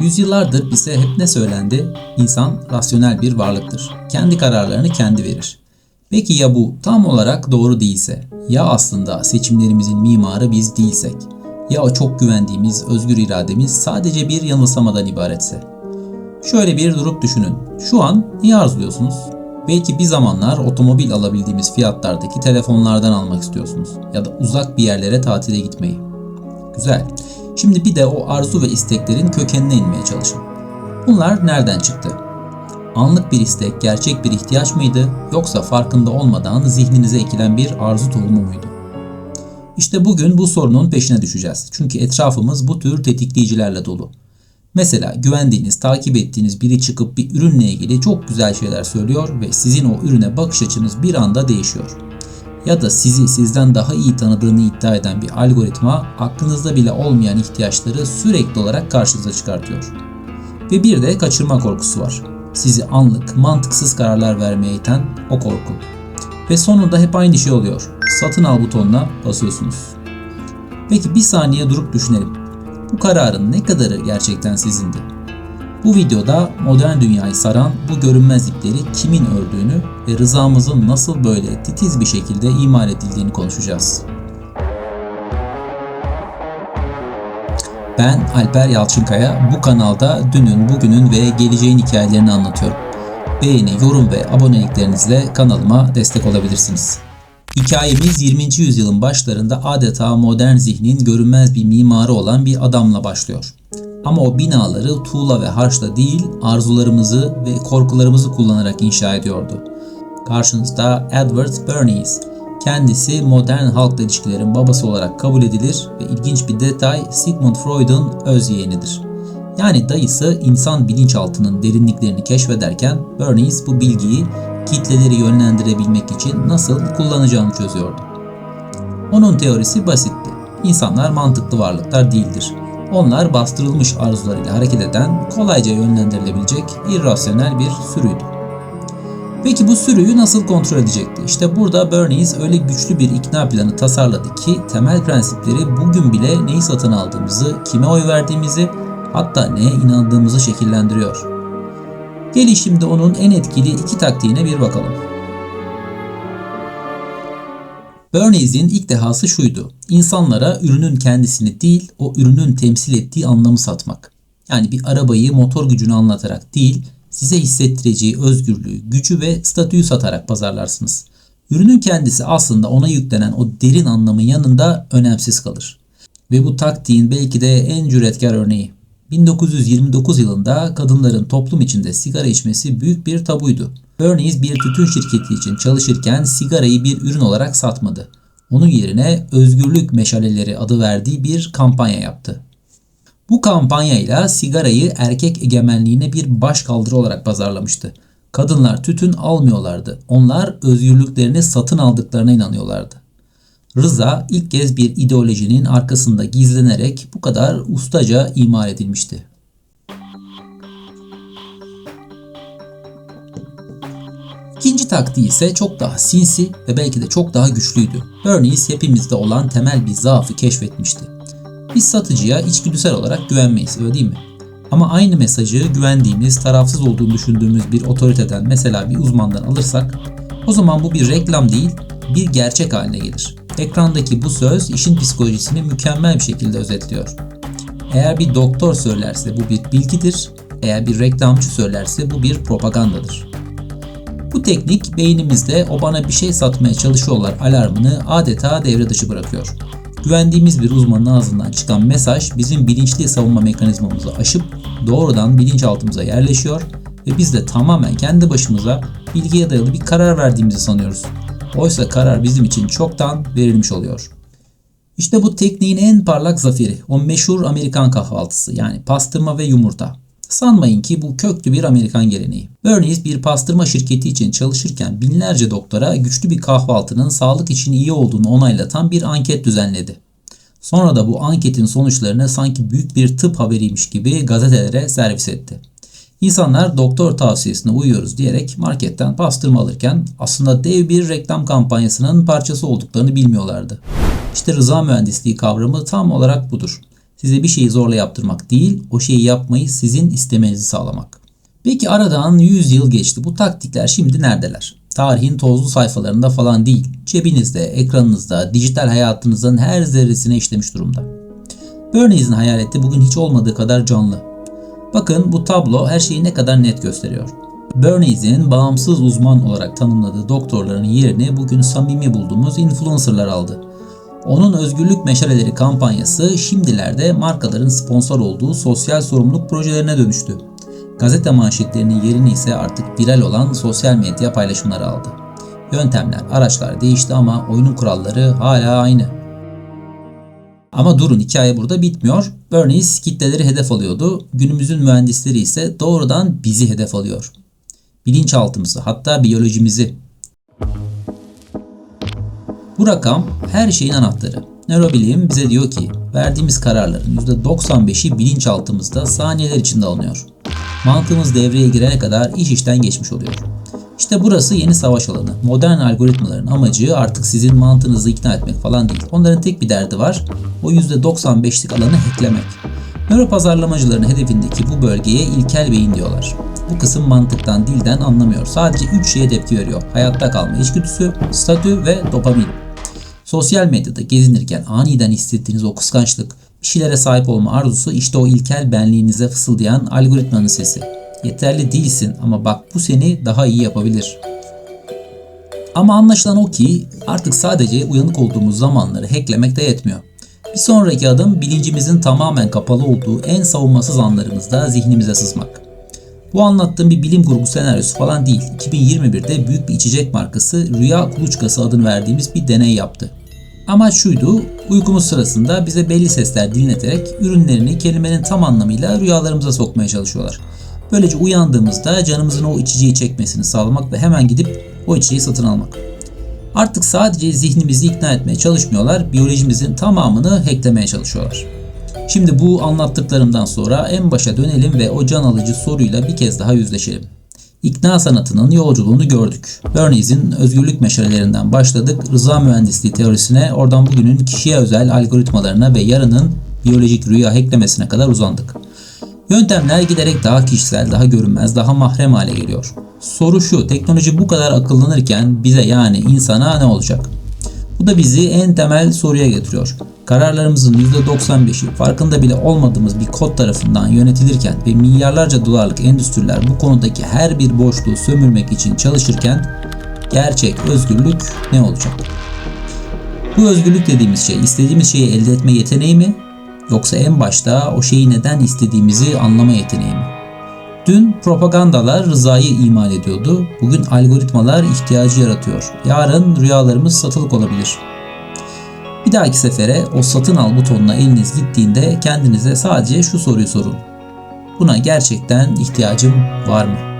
Yüzyıllardır bize hep ne söylendi? İnsan rasyonel bir varlıktır. Kendi kararlarını kendi verir. Peki ya bu tam olarak doğru değilse? Ya aslında seçimlerimizin mimarı biz değilsek? Ya o çok güvendiğimiz özgür irademiz sadece bir yanılsamadan ibaretse? Şöyle bir durup düşünün. Şu an neyi arzuluyorsunuz? Belki bir zamanlar otomobil alabildiğimiz fiyatlardaki telefonlardan almak istiyorsunuz. Ya da uzak bir yerlere tatile gitmeyi. Güzel. Şimdi bir de o arzu ve isteklerin kökenine inmeye çalışın. Bunlar nereden çıktı? Anlık bir istek gerçek bir ihtiyaç mıydı yoksa farkında olmadan zihninize ekilen bir arzu tohumu muydu? İşte bugün bu sorunun peşine düşeceğiz. Çünkü etrafımız bu tür tetikleyicilerle dolu. Mesela güvendiğiniz, takip ettiğiniz biri çıkıp bir ürünle ilgili çok güzel şeyler söylüyor ve sizin o ürüne bakış açınız bir anda değişiyor. Ya da sizi sizden daha iyi tanıdığını iddia eden bir algoritma aklınızda bile olmayan ihtiyaçları sürekli olarak karşınıza çıkartıyor. Ve bir de kaçırma korkusu var. Sizi anlık, mantıksız kararlar vermeye iten o korku. Ve sonunda hep aynı şey oluyor. Satın al butonuna basıyorsunuz. Peki bir saniye durup düşünelim. Bu kararın ne kadarı gerçekten sizindi? Bu videoda modern dünyayı saran bu görünmez ipleri kimin ördüğünü ve rızamızın nasıl böyle titiz bir şekilde imal edildiğini konuşacağız. Ben Alper Yalçınkaya. Bu kanalda dünün, bugünün ve geleceğin hikayelerini anlatıyorum. Beğeni, yorum ve aboneliklerinizle kanalıma destek olabilirsiniz. Hikayemiz 20. yüzyılın başlarında adeta modern zihnin görünmez bir mimarı olan bir adamla başlıyor. Ama o binaları tuğla ve harçla değil, arzularımızı ve korkularımızı kullanarak inşa ediyordu. Karşınızda Edward Bernays. Kendisi modern halkla ilişkilerin babası olarak kabul edilir ve ilginç bir detay Sigmund Freud'un öz yeğenidir. Yani dayısı insan bilinçaltının derinliklerini keşfederken Bernays bu bilgiyi kitleleri yönlendirebilmek için nasıl kullanacağını çözüyordu. Onun teorisi basitti. İnsanlar mantıklı varlıklar değildir. Onlar bastırılmış arzularıyla hareket eden, kolayca yönlendirilebilecek irrasyonel bir sürüydü. Peki bu sürüyü nasıl kontrol edecekti? İşte burada Bernays öyle güçlü bir ikna planı tasarladı ki temel prensipleri bugün bile neyi satın aldığımızı, kime oy verdiğimizi, hatta neye inandığımızı şekillendiriyor. Gelin şimdi onun en etkili iki taktiğine bir bakalım. Bernays'in ilk dehası şuydu. İnsanlara ürünün kendisini değil, o ürünün temsil ettiği anlamı satmak. Yani bir arabayı motor gücünü anlatarak değil, size hissettireceği özgürlüğü, gücü ve statüyü satarak pazarlarsınız. Ürünün kendisi aslında ona yüklenen o derin anlamın yanında önemsiz kalır. Ve bu taktiğin belki de en cüretkar örneği. 1929 yılında kadınların toplum içinde sigara içmesi büyük bir tabuydu. Bernays bir tütün şirketi için çalışırken sigarayı bir ürün olarak satmadı. Onun yerine özgürlük meşaleleri adı verdiği bir kampanya yaptı. Bu kampanyayla sigarayı erkek egemenliğine bir başkaldırı olarak pazarlamıştı. Kadınlar tütün almıyorlardı. Onlar özgürlüklerini satın aldıklarına inanıyorlardı. Rıza ilk kez bir ideolojinin arkasında gizlenerek bu kadar ustaca imal edilmişti. İkinci taktiği ise çok daha sinsi ve belki de çok daha güçlüydü. Bernays hepimizde olan temel bir zaafı keşfetmişti. Biz satıcıya içgüdüsel olarak güvenmeyiz öyle değil mi? Ama aynı mesajı güvendiğimiz, tarafsız olduğunu düşündüğümüz bir otoriteden mesela bir uzmandan alırsak o zaman bu bir reklam değil, bir gerçek haline gelir. Ekrandaki bu söz işin psikolojisini mükemmel bir şekilde özetliyor. Eğer bir doktor söylerse bu bir bilgidir, eğer bir reklamcı söylerse bu bir propagandadır. Bu teknik beynimizde o bana bir şey satmaya çalışıyorlar alarmını adeta devre dışı bırakıyor. Güvendiğimiz bir uzmanın ağzından çıkan mesaj bizim bilinçli savunma mekanizmamızı aşıp doğrudan bilinçaltımıza yerleşiyor ve biz de tamamen kendi başımıza bilgiye dayalı bir karar verdiğimizi sanıyoruz. Oysa karar bizim için çoktan verilmiş oluyor. İşte bu tekniğin en parlak zaferi o meşhur Amerikan kahvaltısı yani pastırma ve yumurta. Sanmayın ki bu köklü bir Amerikan geleneği. Bernays bir pastırma şirketi için çalışırken binlerce doktora güçlü bir kahvaltının sağlık için iyi olduğunu onaylatan bir anket düzenledi. Sonra da bu anketin sonuçlarını sanki büyük bir tıp haberiymiş gibi gazetelere servis etti. İnsanlar doktor tavsiyesine uyuyoruz diyerek marketten pastırma alırken aslında dev bir reklam kampanyasının parçası olduklarını bilmiyorlardı. İşte rıza mühendisliği kavramı tam olarak budur. Size bir şeyi zorla yaptırmak değil, o şeyi yapmayı sizin istemenizi sağlamak. Peki aradan 100 yıl geçti. Bu taktikler şimdi neredeler? Tarihin tozlu sayfalarında falan değil. Cebinizde, ekranınızda, dijital hayatınızın her zerresine işlemiş durumda. Bernays'in hayaleti bugün hiç olmadığı kadar canlı. Bakın bu tablo her şeyi ne kadar net gösteriyor. Bernays'in bağımsız uzman olarak tanımladığı doktorların yerini bugün samimi bulduğumuz influencerlar aldı. Onun özgürlük meşaleleri kampanyası şimdilerde markaların sponsor olduğu sosyal sorumluluk projelerine dönüştü. Gazete manşetlerinin yerini ise artık viral olan sosyal medya paylaşımları aldı. Yöntemler, araçlar değişti ama oyunun kuralları hala aynı. Ama durun hikaye burada bitmiyor. Bernays kitleleri hedef alıyordu. Günümüzün mühendisleri ise doğrudan bizi hedef alıyor. Bilinçaltımızı hatta biyolojimizi. Bu rakam her şeyin anahtarı. Nörobilim bize diyor ki verdiğimiz kararların %95'i bilinçaltımızda saniyeler içinde alınıyor. Mantığımız devreye girene kadar iş işten geçmiş oluyor. İşte burası yeni savaş alanı. Modern algoritmaların amacı artık sizin mantığınızı ikna etmek falan değil. Onların tek bir derdi var. O %95'lik alanı hacklemek. Nöro pazarlamacıların hedefindeki bu bölgeye ilkel beyin diyorlar. Bu kısım mantıktan, dilden anlamıyor. Sadece 3 şeye tepki veriyor. Hayatta kalma içgüdüsü, statü ve dopamin. Sosyal medyada gezinirken aniden hissettiğiniz o kıskançlık, bir şeylere sahip olma arzusu işte o ilkel benliğinize fısıldayan algoritmanın sesi. Yeterli değilsin ama bak bu seni daha iyi yapabilir. Ama anlaşılan o ki artık sadece uyanık olduğumuz zamanları hacklemek de yetmiyor. Bir sonraki adım bilincimizin tamamen kapalı olduğu en savunmasız anlarımızda zihnimize sızmak. Bu anlattığım bir bilim kurgu senaryosu falan değil. 2021'de büyük bir içecek markası Rüya Kuluçkası adını verdiğimiz bir deney yaptı. Amaç şuydu, uykumuz sırasında bize belli sesler dinleterek ürünlerini kelimenin tam anlamıyla rüyalarımıza sokmaya çalışıyorlar. Böylece uyandığımızda canımızın o içeceği çekmesini sağlamak ve hemen gidip o içeceği satın almak. Artık sadece zihnimizi ikna etmeye çalışmıyorlar, biyolojimizin tamamını hacklemeye çalışıyorlar. Şimdi bu anlattıklarımdan sonra en başa dönelim ve o can alıcı soruyla bir kez daha yüzleşelim. İkna sanatının yolculuğunu gördük. Bernays'in özgürlük meşalelerinden başladık, rıza mühendisliği teorisine, oradan bugünün kişiye özel algoritmalarına ve yarının biyolojik rüya hacklemesine kadar uzandık. Yöntemler giderek daha kişisel, daha görünmez, daha mahrem hale geliyor. Soru şu, teknoloji bu kadar akıllanırken bize yani insana ne olacak? Bu da bizi en temel soruya getiriyor. Kararlarımızın %95'i farkında bile olmadığımız bir kod tarafından yönetilirken ve milyarlarca dolarlık endüstriler bu konudaki her bir boşluğu sömürmek için çalışırken gerçek özgürlük ne olacak? Bu özgürlük dediğimiz şey istediğimiz şeyi elde etme yeteneği mi Yoksa en başta o şeyi neden istediğimizi anlama yeteneği mi? Dün propagandalar rızayı imal ediyordu. Bugün algoritmalar ihtiyacı yaratıyor. Yarın rüyalarımız satılık olabilir. Bir dahaki sefere o satın al butonuna eliniz gittiğinde kendinize sadece şu soruyu sorun. Buna gerçekten ihtiyacım var mı?